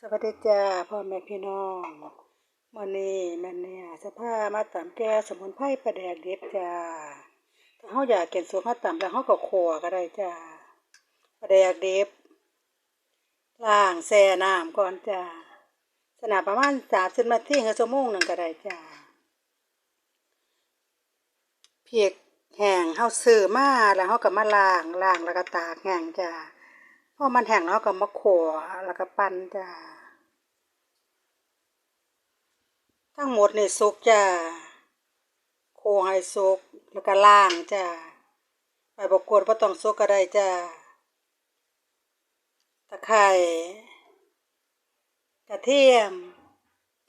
สวัสดีจ้าพ่อแม่พี่น้องมื้อนี้แม่เนี่ยสภามาตำแก้สมุนไพรปลาแดกเด็ดจ้าถ้าเฮาอยากเกินสูตรเฮาตำแล้วเฮาก็คั่วก็ได้จ้าปลาแดกเด็บล้างแช่น้ำก่อนจ้าสนาประมาณ30นาทีหรือชั่วโมงหนึ่งก็ได้จ้าเพริกแห้งเฮาซื้อมาแล้วเฮาก็มาล้างล้างแล้วก็ตากแห้งจ้า พอมันแห้งแล้วก็มาขัวแล้วก็ปั้นจ้าทั้งหมดนี่สุกจ้าขั่วให้สุกแล้วก็ล้างจ้าใบบักกวดบ่ต้องสุกก็ได้จ้าตะไคร้กระเทียม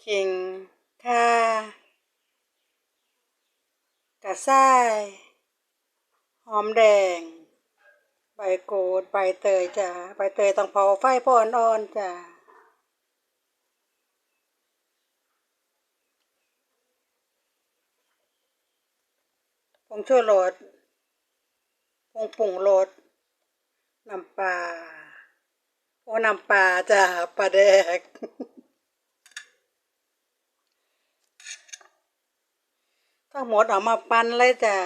ขิงข่ากระส่าย หอมแดง ใบโกดใบเตยจ้ะใบเตยต้องเผาไฟพออ่อนๆจ้ะผงชูรสผงปรุงรสน้ำปลาโอ้น้ำปลาจ้ะปลาแดกทั้งหมดเอามาปั้นเลยจ้ะ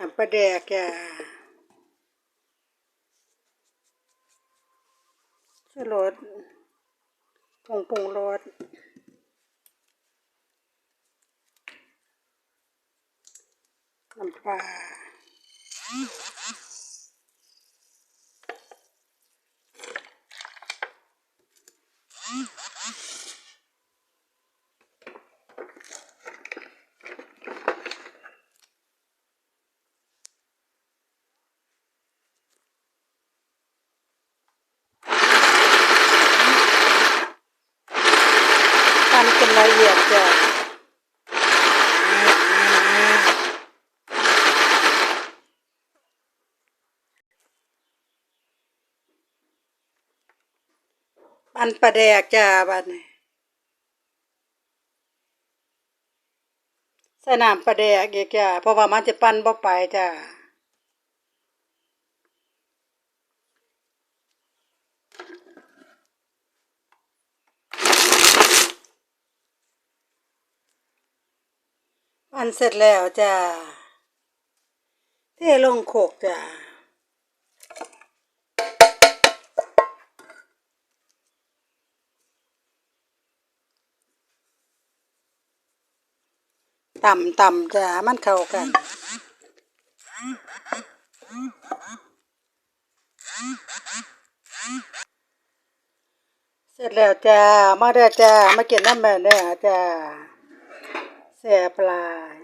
น้ำปลาแดกจ้ะชูรสผงปรุงรสน้ำปลา ละเอียดจ้ะปั้นปลาแดกจ้ะบัดนี้ใส่น้ำปลาแดกอีกจ้ะเพราะว่ามันจะปั้นบ่ไปจ้ะ อันเสร็จแล้วจ้าเทลงโขกจ้าต่ำต่ำจ้ามันเข้ากันเสร็จแล้วจ้ามาเด้จ้ามาเกินน้ำแม่เด้อจ้า แสบลาย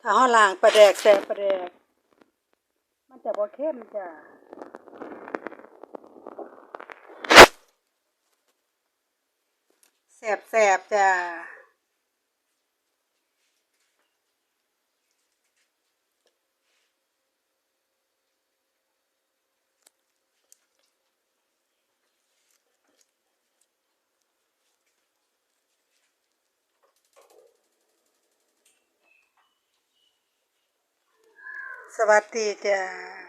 ถ้าเฮาล้างปลาแดกแสบปลาแดก มันจะบ่เข้มจ้ะแสบแสบจ้ะ สวัสดีจ้า